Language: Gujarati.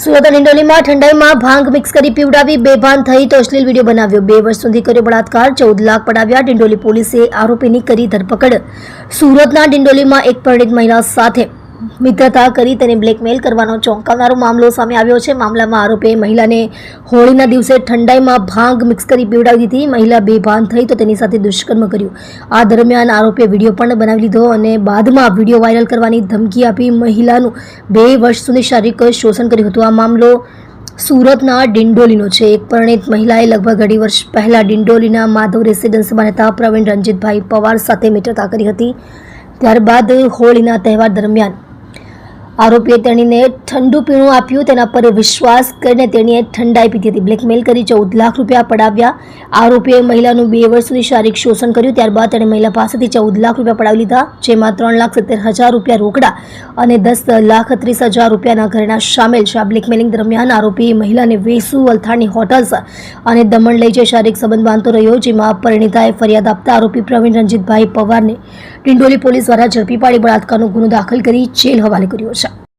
સુરત અને ઠંડાઈમાં ભાંગ મિક્સ કરી પીવડાવી બેભાન થઈ તો અશ્લીલ વીડિયો બનાવ્યો. બે વર્ષ સુધી કર્યો બળાત્કાર, ચૌદ લાખ પડાવ્યા ડિંડોલી પોલીસે આરોપીની કરી ધરપકડ. સુરતના ડિંડોલીમાં એક પરિણીત મહિલા સાથે મિત્રતા કરી તેને બ્લેકમેલ કરવાનો ચોંકાવનારો મામલો સામે આવ્યો છે. મામલામાં આરોપીએ મહિલાને હોળીના દિવસે ઠંડાઈમાં ભાંગ મિક્સ કરી પીવડાવી દીધી. મહિલા બેભાન થઈ તો તેની સાથે દુષ્કર્મ કર્યું. આ દરમિયાન આરોપીએ વીડિયો પણ બનાવી લીધો અને બાદમાં વીડિયો વાયરલ કરવાની ધમકી આપી મહિલાનું બે વર્ષ સુધી શારીરિક શોષણ કર્યું હતું. આ મામલો સુરતના ડિંડોલીનો છે. એક પરણિત મહિલાએ લગભગ અઢી વર્ષ પહેલાં ડિંડોલીના માધવ રેસિડેન્સમાં રહેતા પ્રવીણ રંજીતભાઈ પવાર સાથે મિત્રતા કરી હતી. ત્યારબાદ હોળીના તહેવાર દરમિયાન આરોપીએ તેણીને ઠંડુ પીણું આપ્યું, તેના પર વિશ્વાસ કરીને તેણીએ ઠંડાઈ પીધી હતી. બ્લેકમેલ કરી ચૌદ લાખ રૂપિયા પડાવ્યા. આરોપીએ મહિલાનું બે વર્ષ સુધી શારીરિક શોષણ કર્યું, ત્યારબાદ તેણે મહિલા પાસેથી ચૌદ લાખ રૂપિયા પડાવી લીધા, જેમાં ત્રણ લાખ સિત્તેર હજાર રૂપિયા રોકડા અને દસ લાખ ત્રીસ હજાર રૂપિયાના ઘરેણા સામેલ છે. આ બ્લેકમેલિંગ દરમિયાન આરોપીએ મહિલાને વેસુ, અલથાણની હોટલ્સ અને દમણ લઈ જઈ શારીરિક સંબંધ બાંધતો રહ્યો, જેમાં પરિણીતાએ ફરિયાદ આપતા આરોપી પ્રવીણ રંજીતભાઈ પવારને ડિંડોલી પોલીસ દ્વારા ઝડપી પાડી બળાત્કારનો ગુનો દાખલ કરી જેલ હવાલે કર્યો છે.